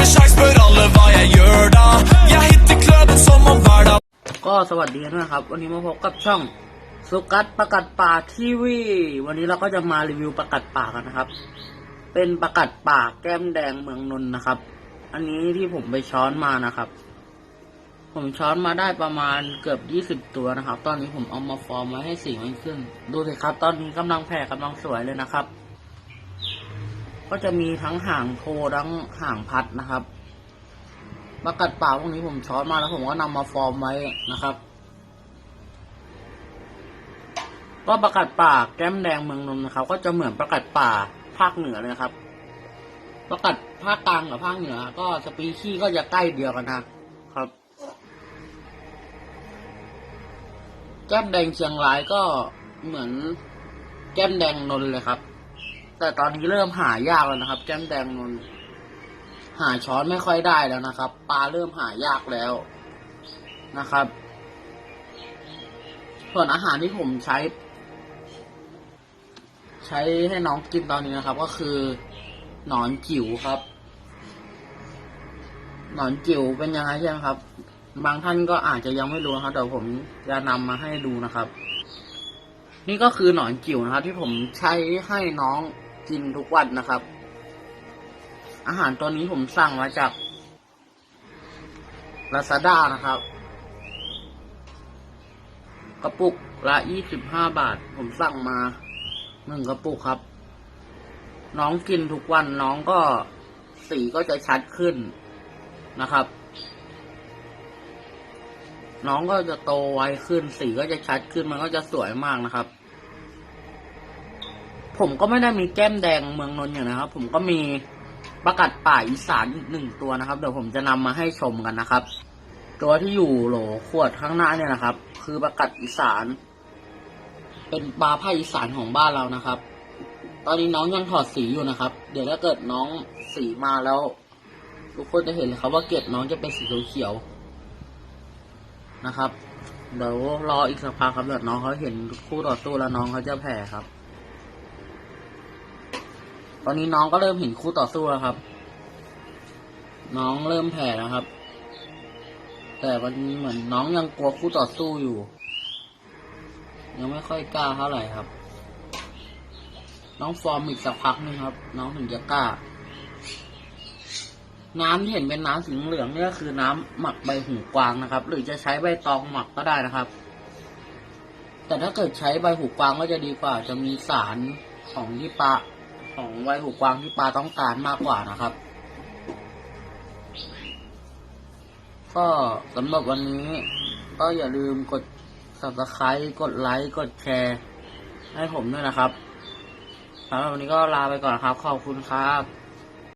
med sjans, spør alle hva jeg gjør da. Jeg hitter kløben som om hver dag ก็สวัสดีนะครับ วันนี้มาพบกับช่องสุกัสประกัดป่าทีวีวันนี้เราก็จะมารีวิวประกัดป่ากันนะครับ เป็นประกัดป่าแก้มแดงเมืองนนท์นะครับ อันนี้ที่ผมไปช้อนมานะครับ ผมช้อนมาได้ประมาณเกือบยี่สิบตัวนะครับ ตอนนี้ผมเอามาฟอร์มไว้ให้สีมันขึ้น ดูสิครับ ตอนนี้กำลังแผ่กำลังสวยเลยนะครับ ก็จะมีทั้งห่างโททั้งห่างพัดนะครับประกัดป่าพวกนี้ผมช้อนมาแล้วผมก็นำมาฟอร์มไว้นะครับ ก็ประกัดป่าแก้มแดงเมืองนนท์นะครับ ก็จะเหมือนประกัดป่าภาคเหนือเลยนะครับ ประกัดภาคกลางกับภาคเหนือ ก็สปีชีส์ก็จะใกล้เดียวกันนะครับ แก้มแดงเชียงรายก็เหมือนแก้มแดงนนท์เลยครับ แต่ตอนนี้เริ่มหายากแล้วนะครับ แก้มแดงนนหาช้อนไม่ค่อยได้แล้วนะครับ ปลาเริ่มหายากแล้วนะครับ ส่วนอาหารที่ผมใช้ ใช้ให้น้องกินตอนนี้นะครับ ก็คือหนอนจิ๋วครับ หนอนจิ๋วเป็นยังไงใช่ไหมครับ บางท่านก็อาจจะยังไม่รู้นะครับเดี๋ยวผมจะนำมาให้ดูนะครับ นี่ก็คือหนอนจิ๋วนะครับ ที่ผมใช้ให้น้อง กินทุกวันนะครับ อาหารตัวนี้ผมสั่งมาจาก Lazada นะครับ กระปุกละยี่สิบห้าบาท ผมสั่งมาหนึ่งกระปุกครับ น้องกินทุกวันน้องก็สีก็จะชัดขึ้นนะครับ น้องก็จะโตไวขึ้นสีก็จะชัดขึ้นมันก็จะสวยมากนะครับ ผมก็ไม่ได้มีแก้มแดงเมืองนนท์อย่างนะครับ ผมก็มีประกัดป่าอีสานอีกหนึ่งตัวนะครับ เดี๋ยวผมจะนำมาให้ชมกันนะครับ ตัวที่อยู่โหลขวดข้างหน้าเนี่ยนะครับ คือประกัดอีสาน เป็นปลาภาคอีสานของบ้านเรานะครับ ตอนนี้น้องยังถอดสีอยู่นะครับ เดี๋ยวถ้าเกิดน้องสีมาแล้ว ทุกคนจะเห็นเลยครับว่าเกล็ดน้องจะเป็นสีเขียวนะครับเดี๋ยวรออีกสักพักครับเดี๋ยวน้องเขาเห็นคู่ต่อสู้แล้วน้องเขาจะแผ่ครับ อนนี้น้องก็เริ่มเห็นคู่ต่อสู้แล้วครับ น้องเริ่มแผ่แล้วครับ แต่มันเหมือนน้องยังกลัวคู่ต่อสู้อยู่ ยังไม่ค่อยกล้าเท่าไหร่ครับ น้องฟอร์มอีกสักพักหนึงครับ น้องถึงจะกล้า น้ำที่เห็นเป็นน้ำสีเหลืองนี่ก็คือน้ำหมักใบหูกวางนะครับ หรือจะใช้ใบตองหมักก็ได้นะครับ แต่ถ้าเกิดใช้ใบหูกวางก็จะดีกว่า จะมีสารของที่ปลา ของไวหูกวางที่ปลาต้องการมากกว่านะครับ ก็สำหรับวันนี้ ก็อย่าลืมกด subscribe กดไลค์กดแชร์ ให้ผมด้วยนะครับสำหรับวันนี้ก็ลาไปก่อนครับ ขอบคุณครับ